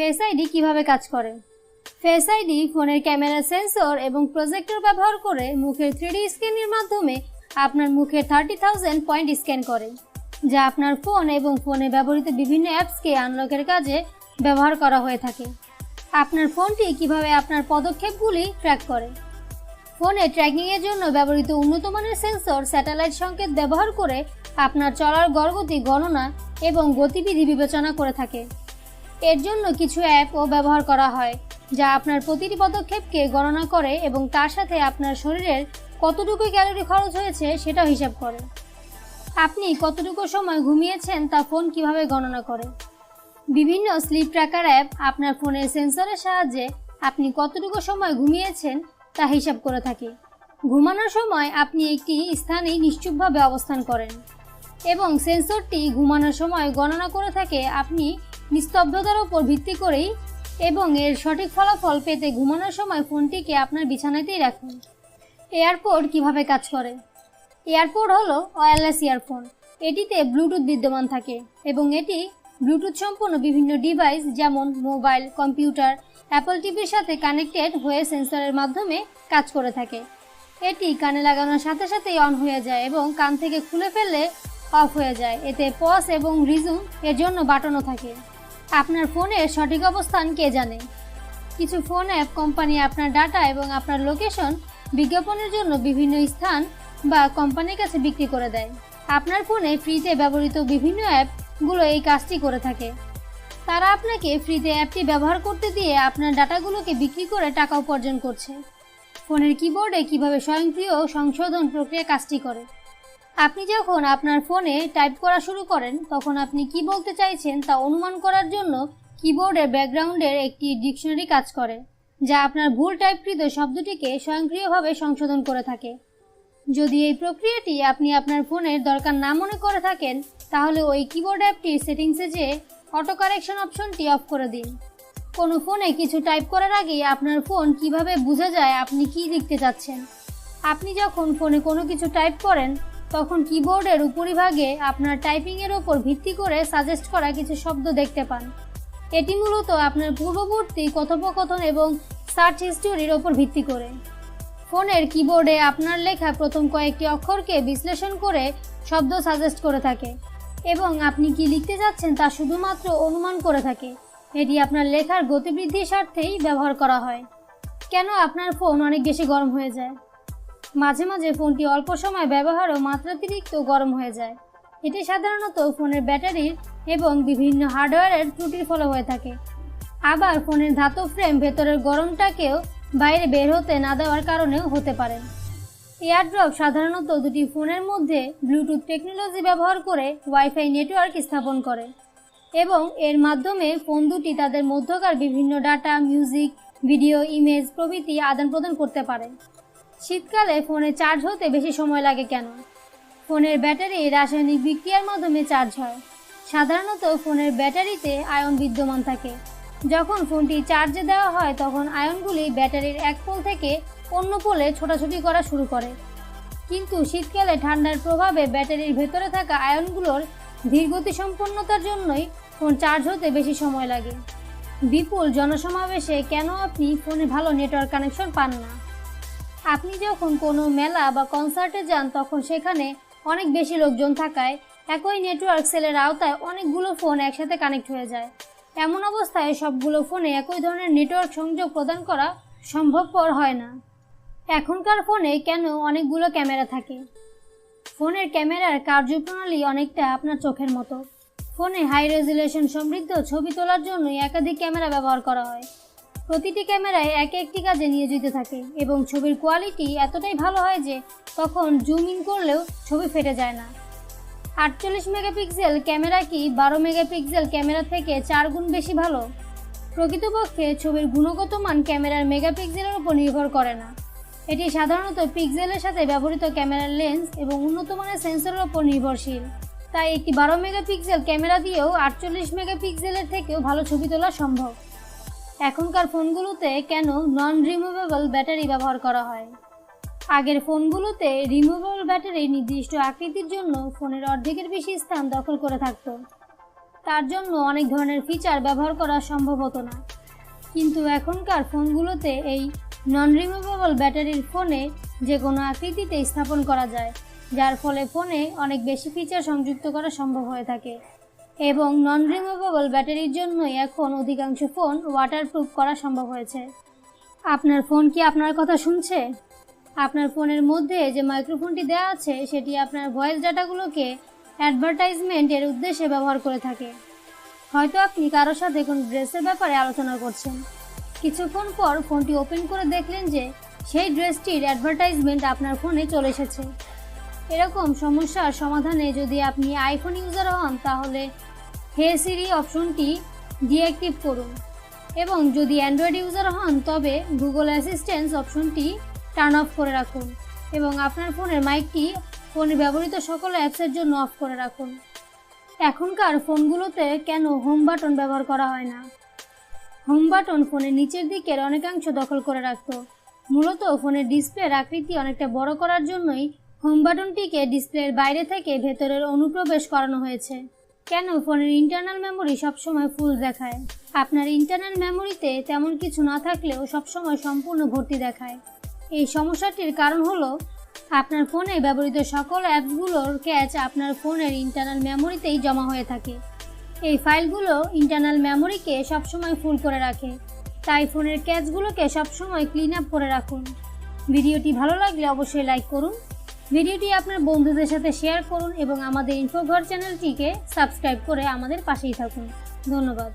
Face ID কীভাবে কাজ করে? ফেস আইডি ফোনের ক্যামেরা সেন্সর এবং প্রজেক্টর ব্যবহার করে মুখের থ্রিডি স্ক্যানের মাধ্যমে আপনার মুখের থার্টি থাউজেন্ড পয়েন্ট স্ক্যান করে, যা আপনার ফোন এবং ফোনে ব্যবহৃত বিভিন্ন অ্যাপসকে আনলকের কাজে ব্যবহার করা হয়ে থাকে। আপনার ফোনটি কীভাবে আপনার পদক্ষেপগুলি ট্র্যাক করে? ফোনে ট্র্যাকিংয়ের জন্য ব্যবহৃত উন্নত মানের সেন্সর স্যাটেলাইট সংকেত ব্যবহার করে আপনার চলার গড়গতি, গণনা এবং গতিবিধি বিবেচনা করে থাকে। এর জন্য কিছু অ্যাপও ব্যবহার করা হয়, যা আপনার প্রতিটি পদক্ষেপকে গণনা করে এবং তার সাথে আপনার শরীরের কতটুকু ক্যালোরি খরচ হয়েছে সেটাও হিসাব করে। আপনি কতটুকু সময় ঘুমিয়েছেন তা ফোন কীভাবে গণনা করে? বিভিন্ন স্লিপ ট্র্যাকার অ্যাপ আপনার ফোনের সেন্সরের সাহায্যে আপনি কতটুকু সময় ঘুমিয়েছেন তা হিসাব করে থাকে। ঘুমানোর সময় আপনি একটি স্থানেই নিশ্চুপভাবে অবস্থান করেন এবং সেন্সরটি ঘুমানোর সময় গণনা করে থাকে আপনি নিস্তব্ধতার উপর ভিত্তি করেই এবং এর সঠিক ফলাফল পেতে ঘুমানোর সময় ফোনটিকে আপনার বিছানাতেই রাখুন। এয়ারপোর্ট কীভাবে কাজ করে? এয়ারপোর্ট হলো ওয়্যারলেস ইয়ারফোন। এটিতে ব্লুটুথ বিদ্যমান থাকে এবং এটি ব্লুটুথ সম্পন্ন বিভিন্ন ডিভাইস যেমন মোবাইল, কম্পিউটার, অ্যাপল টিভির সাথে কানেক্টেড হয়ে সেন্সরের মাধ্যমে কাজ করে থাকে। এটি কানে লাগানোর সাথে সাথেই অন হয়ে যায় এবং কান থেকে খুলে ফেললে অফ হয়ে যায়। এতে পজ এবং রিজুম এর জন্য বাটনও থাকে। আপনার ফোনের সঠিক অবস্থান কে জানে? কিছু ফোন অ্যাপ, কোম্পানি আপনার ডাটা এবং আপনার লোকেশন বিজ্ঞাপনের জন্য বিভিন্ন স্থান বা কোম্পানির কাছে বিক্রি করে দেয়। আপনার ফোনে ফ্রিতে ব্যবহৃত বিভিন্ন অ্যাপগুলো এই কাজটি করে থাকে। তারা আপনাকে ফ্রিতে অ্যাপটি ব্যবহার করতে দিয়ে আপনার ডাটাগুলোকে বিক্রি করে টাকা উপার্জন করছে। ফোনের কিবোর্ডে কীভাবে স্বয়ংক্রিয় সংশোধন প্রক্রিয়া কাজটি করে? আপনি যখন আপনার ফোনে টাইপ করা শুরু করেন, তখন আপনি কি বলতে চাইছেন তা অনুমান করার জন্য কিবোর্ডের ব্যাকগ্রাউন্ডের একটি ডিকশনারি কাজ করে, যা আপনার ভুল টাইপকৃত শব্দটিকে স্বয়ংক্রিয়ভাবে সংশোধন করে থাকে। যদি এই প্রক্রিয়াটি আপনি আপনার ফোনের দরকার না মনে করে থাকেন, তাহলে ওই কিবোর্ড অ্যাপটির সেটিংসে যে অটো কারেকশন অপশনটি অফ করে দিন। কোনো ফোনে কিছু টাইপ করার আগেই আপনার ফোন কীভাবে বোঝা যায় আপনি কি লিখতে চাচ্ছেন? আপনি যখন ফোনে কোনো কিছু টাইপ করেন তখন কিবোর্ডের উপরিভাগে আপনার টাইপিংয়ের ওপর ভিত্তি করে সাজেস্ট করা কিছু শব্দ দেখতে পান। এটি মূলত আপনার পূর্ববর্তী কথোপকথন এবং সার্চ হিস্টোরির ওপর ভিত্তি করে। ফোনের কিবোর্ডে আপনার লেখা প্রথম কয়েকটি অক্ষরকে বিশ্লেষণ করে শব্দ সাজেস্ট করে থাকে এবং আপনি কি লিখতে যাচ্ছেন তা শুধুমাত্র অনুমান করে থাকে। এটি আপনার লেখার গতিবৃদ্ধির স্বার্থেই ব্যবহার করা হয়। কেন আপনার ফোন অনেক বেশি গরম হয়ে যায়? মাঝে মাঝে ফোনটি অল্প সময় ব্যবহারও মাত্রাতিরিক্ত গরম হয়ে যায়। এটি সাধারণত ফোনের ব্যাটারির এবং বিভিন্ন হার্ডওয়্যারের ত্রুটির ফলে হয়ে থাকে। আবার ফোনের ধাতব ফ্রেম ভেতরের গরমটাকেও বাইরে বের হতে না দেওয়ার কারণেও হতে পারে। এয়ারড্রপ সাধারণত দুটি ফোনের মধ্যে ব্লুটুথ টেকনোলজি ব্যবহার করে ওয়াইফাই নেটওয়ার্ক স্থাপন করে এবং এর মাধ্যমে ফোন দুটি তাদের মধ্যকার বিভিন্ন ডাটা, মিউজিক, ভিডিও, ইমেজ প্রভৃতি আদান প্রদান করতে পারে। শীতকালে ফোনে চার্জ হতে বেশি সময় লাগে কেন? ফোনের ব্যাটারি রাসায়নিক বিক্রিয়ার মাধ্যমে চার্জ হয়। সাধারণত ফোনের ব্যাটারিতে আয়ন বিদ্যমান থাকে। যখন ফোনটি চার্জে দেওয়া হয়, তখন আয়নগুলি ব্যাটারির এক পোল থেকে অন্য পোলে ছোটাছুটি করা শুরু করে। কিন্তু শীতকালে ঠান্ডার প্রভাবে ব্যাটারির ভেতরে থাকা আয়নগুলোর ধীরগতি সম্পন্নতার জন্যই ফোন চার্জ হতে বেশি সময় লাগে। বিপুল জনসমাবেশে কেন আপনি ফোনে ভালো নেটওয়ার্ক কানেকশন পান না? আপনি যখন কোনো মেলা বা কনসার্টে যান, তখন সেখানে অনেক বেশি লোকজন থাকায় একই নেটওয়ার্ক সেলের আওতায় অনেকগুলো ফোন একসাথে কানেক্ট হয়ে যায়। এমন অবস্থায় সবগুলো ফোনে একই ধরনের নেটওয়ার্ক সংযোগ প্রদান করা সম্ভবপর হয় না। এখনকার ফোনে কেন অনেকগুলো ক্যামেরা থাকে? ফোনের ক্যামেরার কার্যপ্রণালী অনেকটা আপনার চোখের মতো। ফোনে হাই রেজুলেশন সমৃদ্ধ ছবি তোলার জন্য একাধিক ক্যামেরা ব্যবহার করা হয়। প্রতিটি ক্যামেরায় এক একটি কাজে নিয়োজিত থাকে এবং ছবির কোয়ালিটি এতটাই ভালো হয় যে তখন জুম ইন করলেও ছবি ফেটে যায় না। আটচল্লিশ মেগাপিক্সেল ক্যামেরা কি বারো মেগাপিক্সেল ক্যামেরা থেকে চার গুণ বেশি ভালো? প্রকৃতপক্ষে ছবির গুণগত মান ক্যামেরার মেগাপিক্সেলের উপর নির্ভর করে না। এটি সাধারণত পিক্সেলের সাথে ব্যবহৃত ক্যামেরার লেন্স এবং উন্নত মানের সেন্সরের উপর নির্ভরশীল। তাই একটি বারো মেগাপিক্সেল ক্যামেরা দিয়েও আটচল্লিশ মেগাপিক্সেলের থেকেও ভালো ছবি তোলা সম্ভব। এখনকার ফোনগুলোতে কেন নন রিমুভেবল ব্যাটারি ব্যবহার করা হয়? আগের ফোনগুলোতে রিমুভেবল ব্যাটারি নির্দিষ্ট আকৃতির জন্য ফোনের অর্ধেকের বেশি স্থান দখল করে থাকত। তার জন্য অনেক ধরনের ফিচার ব্যবহার করা সম্ভব হতো না। কিন্তু এখনকার ফোনগুলোতে এই নন রিমুভেবল ব্যাটারির ফোনে যে কোনো আকৃতিতে স্থাপন করা যায়, যার ফলে ফোনে অনেক বেশি ফিচার সংযুক্ত করা সম্ভব হয়ে থাকে। এবং নন রিমুভেবল ব্যাটারির জন্যই এখন অধিকাংশ ফোন ওয়াটারপ্রুফ করা সম্ভব হয়েছে। আপনার ফোন কি আপনার কথা শুনছে? আপনার ফোনের মধ্যে যে মাইক্রোফোনটি দেওয়া আছে, সেটি আপনার ভয়েস ডাটাগুলোকে অ্যাডভার্টাইজমেন্ট এর উদ্দেশ্যে ব্যবহার করে থাকে। হয়তো আপনি কারোর সাথে কোনো ড্রেসের ব্যাপারে আলোচনা করছেন। কিছুক্ষণ পর ফোনটি ওপেন করে দেখলেন যে সেই ড্রেসটির অ্যাডভার্টাইজমেন্ট আপনার ফোনে চলে এসেছে। এরকম সমস্যার সমাধানে যদি আপনি আইফোন ইউজার হন, তাহলে হে সিরি অপশনটি ডিঅ্যাক্টিভ করুন। এবং যদি অ্যান্ড্রয়েড ইউজার হন, তবে গুগল অ্যাসিস্ট্যান্স অপশনটি টার্ন অফ করে রাখুন। এবং আপনার ফোনের মাইকটি ফোনে ব্যবহৃত সকল অ্যাপসের জন্য অফ করে রাখুন। এখনকার ফোনগুলোতে কেন হোম বাটন ব্যবহার করা হয় না? হোম বাটন ফোনের নিচের দিকের অনেকাংশ দখল করে রাখত। মূলত ফোনের ডিসপ্লের আকৃতি অনেকটা বড় করার জন্যই হোম বাটনটিকে ডিসপ্লের বাইরে থেকে ভেতরের অনুপ্রবেশ করানো হয়েছে। কেন ফোনের ইন্টারনাল মেমোরি সবসময় ফুল দেখায়? আপনার ইন্টারনাল মেমোরিতে তেমন কিছু না থাকলেও সবসময় সম্পূর্ণ ভর্তি দেখায়। এই সমস্যাটির কারণ হলো, আপনার ফোনে ব্যবহৃত সকল অ্যাপসগুলোর ক্যাচ আপনার ফোনের ইন্টারনাল মেমোরিতেই জমা হয়ে থাকে। এই ফাইলগুলো ইন্টারনাল মেমোরিকে সবসময় ফুল করে রাখে। তাই ফোনের ক্যাচগুলোকে সবসময় ক্লিন আপ করে রাখুন। ভিডিওটি ভালো লাগলে অবশ্যই লাইক করুন। ভিডিওটি আপনার বন্ধুদের সাথে শেয়ার করুন এবং আমাদের ইনফোঘর চ্যানেলটিকে সাবস্ক্রাইব করে আমাদের পাশেই থাকুন। ধন্যবাদ।